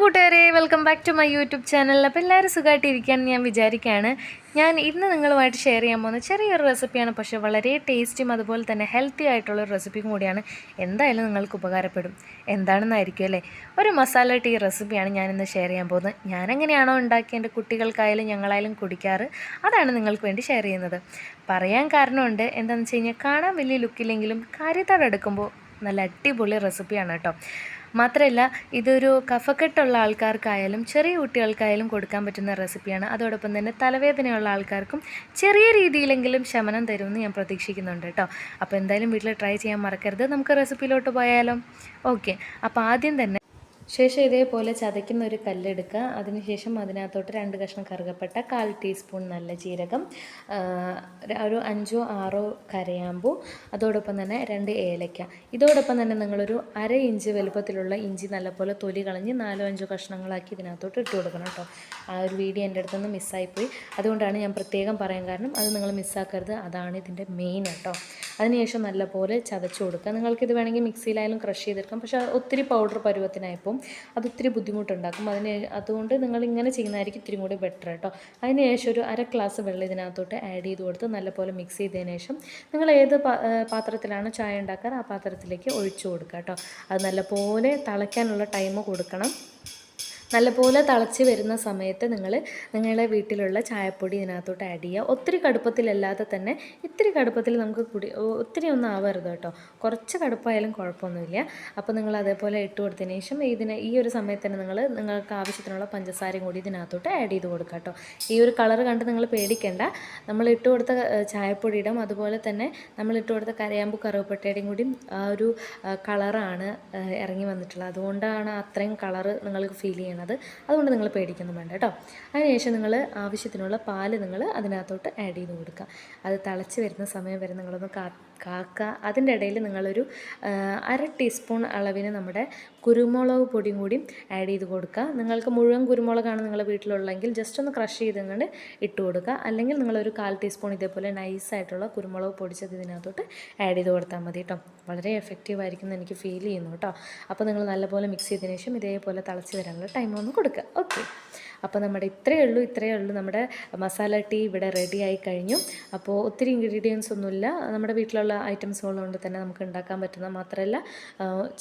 കൂട്ടുകാരെ welcome back to my YouTube channel അപ്പോൾ എല്ലാവരും സുഖമായിട്ടിരിക്കാൻ ഞാൻ വിചാരിക്കുകയാണ് ഞാൻ ഇന്ന് നിങ്ങളുമായിട്ട് ഷെയർ ചെയ്യാൻ പോകുന്ന ചെറിയൊരു റെസിപ്പിയാണ് പക്ഷേ വളരെ ടേസ്റ്റിയും അതുപോലെ തന്നെ ഹെൽത്തി ആയിട്ടുള്ള റെസിപ്പിയും കൂടിയാണ്. എന്തായാലും നിങ്ങൾക്ക് ഉപകാരപ്പെടും. എന്താണെന്നായിരിക്കും അല്ലേ? ഒരു മസാല ടീ റെസിപ്പിയാണ് ഞാനിന്ന് ഷെയർ ചെയ്യാൻ പോകുന്നത്. ഞാനെങ്ങനെയാണോ ഉണ്ടാക്കി എന്റെ കുട്ടികൾക്കായാലും ഞങ്ങളായാലും കുടിക്കാറ്. അതാണ് നിങ്ങൾക്ക് വേണ്ടി ഷെയർ ചെയ്യുന്നത്. പറയാൻ കാരണമുണ്ട്. എന്താണെന്ന് വെച്ച് കഴിഞ്ഞാൽ കാണാൻ വലിയ ലുക്കില്ലെങ്കിലും കാര്യത്തോടെടുക്കുമ്പോൾ നല്ല അടിപൊളി റെസിപ്പിയാണ് കേട്ടോ. മാത്രമല്ല ഇതൊരു കഫക്കെട്ടുള്ള ആൾക്കാർക്കായാലും ചെറിയ കുട്ടികൾക്കായാലും കൊടുക്കാൻ പറ്റുന്ന റെസിപ്പിയാണ്. അതോടൊപ്പം തന്നെ തലവേദനയുള്ള ആൾക്കാർക്കും ചെറിയ രീതിയിലെങ്കിലും ശമനം തരുമെന്ന് ഞാൻ പ്രതീക്ഷിക്കുന്നുണ്ട് കേട്ടോ. അപ്പോൾ എന്തായാലും വീട്ടിൽ ട്രൈ ചെയ്യാൻ മറക്കരുത്. നമുക്ക് റെസിപ്പിയിലോട്ട് പോയാലോ? ഓക്കെ. അപ്പോൾ ആദ്യം തന്നെ ശേഷം ഇതേപോലെ ചതയ്ക്കുന്ന ഒരു കല്ലെടുക്കുക. അതിനുശേഷം അതിനകത്തോട്ട് രണ്ട് കഷ്ണം കറുകപ്പെട്ട കാൽ ടീസ്പൂൺ നല്ല ജീരകം ഒരു അഞ്ചോ ആറോ കരയാമ്പൂ അതോടൊപ്പം തന്നെ രണ്ട് ഏലയ്ക്ക ഇതോടൊപ്പം തന്നെ നിങ്ങളൊരു അര ഇഞ്ച് വലുപ്പത്തിലുള്ള ഇഞ്ചി നല്ലപോലെ തൊലി കളഞ്ഞ് നാലോ അഞ്ചോ കഷ്ണങ്ങളാക്കി ഇതിനകത്തോട്ട് ഇട്ട് കൊടുക്കണം കേട്ടോ. ആ ഒരു വീഡിയോ എന്റെ അടുത്തുനിന്ന് മിസ്സായിപ്പോയി അതുകൊണ്ടാണ് ഞാൻ പ്രത്യേകം പറയാൻ കാരണം അത് നിങ്ങൾ മിസ്സാക്കരുത് അതാണ് ഇതിന്റെ മെയിൻ കേട്ടോ. അതിനുശേഷം നല്ലപോലെ ചതച്ച് കൊടുക്കുക. നിങ്ങൾക്കിത് വേണമെങ്കിൽ മിക്സിയിലായാലും ക്രഷ് ചെയ്തെടുക്കാം. പക്ഷേ ഒത്തിരി പൗഡർ പരുവത്തിനായപ്പം അത് ഒത്തിരി ബുദ്ധിമുട്ടുണ്ടാക്കും. അതിന് അതുകൊണ്ട് നിങ്ങൾ ഇങ്ങനെ ചെയ്യുന്നതായിരിക്കും ഇത്തിരി കൂടി ബെറ്റർ കേട്ടോ അതിനുശേഷം ഒരു അര ഗ്ലാസ് വെള്ളം ഇതിനകത്തോട്ട് ആഡ് ചെയ്ത് കൊടുത്ത് നല്ലപോലെ മിക്സ് ചെയ്തതിന് ശേഷം നിങ്ങൾ ഏത് പാത്രത്തിലാണ് ചായ ഉണ്ടാക്കാറ് ആ പാത്രത്തിലേക്ക് ഒഴിച്ചു കൊടുക്കുക കേട്ടോ. അത് നല്ലപോലെ തിളയ്ക്കാനുള്ള ടൈം കൊടുക്കണം. നല്ലപോലെ തിളച്ച് വരുന്ന സമയത്ത് നിങ്ങൾ നിങ്ങളുടെ വീട്ടിലുള്ള ചായപ്പൊടി ഇതിനകത്തോട്ട് ആഡ് ചെയ്യുക. ഒത്തിരി കടുപ്പത്തിലല്ലാതെ തന്നെ ഇത്തിരി കടുപ്പത്തിൽ നമുക്ക് കുടി ഒത്തിരി ഒന്നും ആവരുത് കേട്ടോ. കുറച്ച് കടുപ്പായാലും കുഴപ്പമൊന്നുമില്ല. അപ്പോൾ നിങ്ങൾ അതേപോലെ ഇട്ട് കൊടുത്തതിന് ശേഷം ഇതിന് ഈ ഒരു സമയത്ത് തന്നെ നിങ്ങൾ നിങ്ങൾക്ക് ആവശ്യത്തിനുള്ള പഞ്ചസാരയും കൂടി ഇതിനകത്തോട്ട് ആഡ് ചെയ്ത് കൊടുക്കുക കേട്ടോ. ഈ ഒരു കളർ കണ്ട് നിങ്ങൾ പേടിക്കേണ്ട. നമ്മൾ ഇട്ട് കൊടുത്ത ചായപ്പൊടിയുടെ അതുപോലെ തന്നെ നമ്മൾ ഇട്ട് കൊടുത്ത കരയാമ്പു കറുവപ്പട്ടയുടെയും കൂടി ആ ഒരു കളറാണ് ഇറങ്ങി വന്നിട്ടുള്ളത്. അതുകൊണ്ടാണ് അത്രയും കളറ് നിങ്ങൾക്ക് ഫീൽ ചെയ്യണത് അതുകൊണ്ട് നിങ്ങൾ പേടിക്കൊന്നും വേണ്ട കേട്ടോ. അതിനുശേഷം നിങ്ങൾ ആവശ്യത്തിനുള്ള പാൽ നിങ്ങൾ അതിനകത്തോട്ട് ആഡ് ചെയ്ത് കൊടുക്കുക. അത് തിളച്ച് വരുന്ന സമയം വരെ നിങ്ങളൊന്ന് കാ കാക്കുക അതിന്റെ ഇടയിൽ നിങ്ങളൊരു അര ടീസ്പൂൺ അളവിന് നമ്മുടെ കുരുമുളക് പൊടിയും കൂടി ആഡ് ചെയ്ത് കൊടുക്കുക. നിങ്ങൾക്ക് മുഴുവൻ കുരുമുളകാണ് നിങ്ങളുടെ വീട്ടിലുള്ളതെങ്കിൽ ജസ്റ്റ് ഒന്ന് ക്രഷ് ചെയ്ത് ഇങ്ങോട്ട് ഇട്ട് കൊടുക്കുക. അല്ലെങ്കിൽ നിങ്ങളൊരു കാൽ ടീസ്പൂൺ ഇതേപോലെ നൈസായിട്ടുള്ള കുരുമുളക് പൊടിച്ചത് ഇതിനകത്തോട്ട് ആഡ് ചെയ്ത് കൊടുത്താൽ മതി കേട്ടോ വളരെ എഫക്റ്റീവ് ആയിരിക്കും എന്ന് എനിക്ക് ഫീൽ ചെയ്യുന്നു കേട്ടോ അപ്പോൾ നിങ്ങൾ നല്ലപോലെ മിക്സ് ചെയ്തതിന് ശേഷം ഇതേപോലെ തിളച്ച് വരാനുള്ള ടൈം ഒന്ന് കൊടുക്കുക. ഓക്കെ അപ്പോൾ നമ്മുടെ ഇത്രയേ ഉള്ളൂ ഇത്രയേ ഉള്ളൂ. നമ്മുടെ മസാല ടീ ഇവിടെ റെഡി ആയി കഴിഞ്ഞു. അപ്പോൾ ഒത്തിരി ഇൻഗ്രീഡിയൻസ് ഒന്നുമില്ല. നമ്മുടെ വീട്ടിലുള്ള ഐറ്റംസ് ഉള്ളതുകൊണ്ട് തന്നെ നമുക്ക് ഉണ്ടാക്കാൻ പറ്റുന്ന മാത്രമല്ല.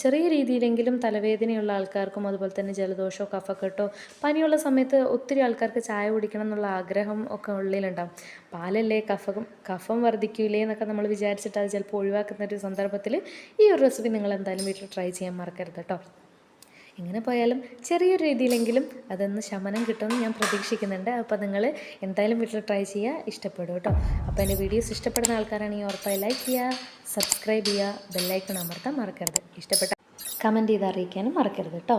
ചെറിയ രീതിയിലെങ്കിലും തലവേദനയുള്ള ആൾക്കാർക്കും അതുപോലെ തന്നെ ജലദോഷമോ കഫക്കെട്ടോ പനിയുള്ള സമയത്ത് ഒത്തിരി ആൾക്കാർക്ക് ചായ കുടിക്കണം എന്നുള്ള ആഗ്രഹം ഒക്കെ ഉള്ളിലുണ്ടാവും. പാലല്ലേ കഫം കഫം വർദ്ധിക്കൂലേ എന്നൊക്കെ നമ്മൾ വിചാരിച്ചിട്ട് അത് ചിലപ്പോൾ ഒഴിവാക്കുന്ന ഒരു സന്ദർഭത്തിൽ ഈ ഒരു റെസിപ്പി നിങ്ങൾ എന്തായാലും വീട്ടിൽ ട്രൈ ചെയ്യാൻ മറക്കരുത് കേട്ടോ. എങ്ങനെ പോയാലും ചെറിയൊരു രീതിയിലെങ്കിലും അതൊന്ന് ശമനം കിട്ടുമെന്ന് ഞാൻ പ്രതീക്ഷിക്കുന്നുണ്ട്. അപ്പോൾ നിങ്ങൾ എന്തായാലും വീട്ടിൽ ട്രൈ ചെയ്യുക ഇഷ്ടപ്പെടും കേട്ടോ. അപ്പോൾ എന്റെ വീഡിയോസ് ഇഷ്ടപ്പെടുന്ന ആൾക്കാരാണെങ്കിൽ ഉറപ്പായി ലൈക്ക് ചെയ്യുക സബ്സ്ക്രൈബ് ചെയ്യുക ബെല്ലൈക്കൺ അമർത്താൻ മറക്കരുത്. ഇഷ്ടപ്പെട്ട കമന്റ് ചെയ്ത് അറിയിക്കാനും മറക്കരുത് കേട്ടോ.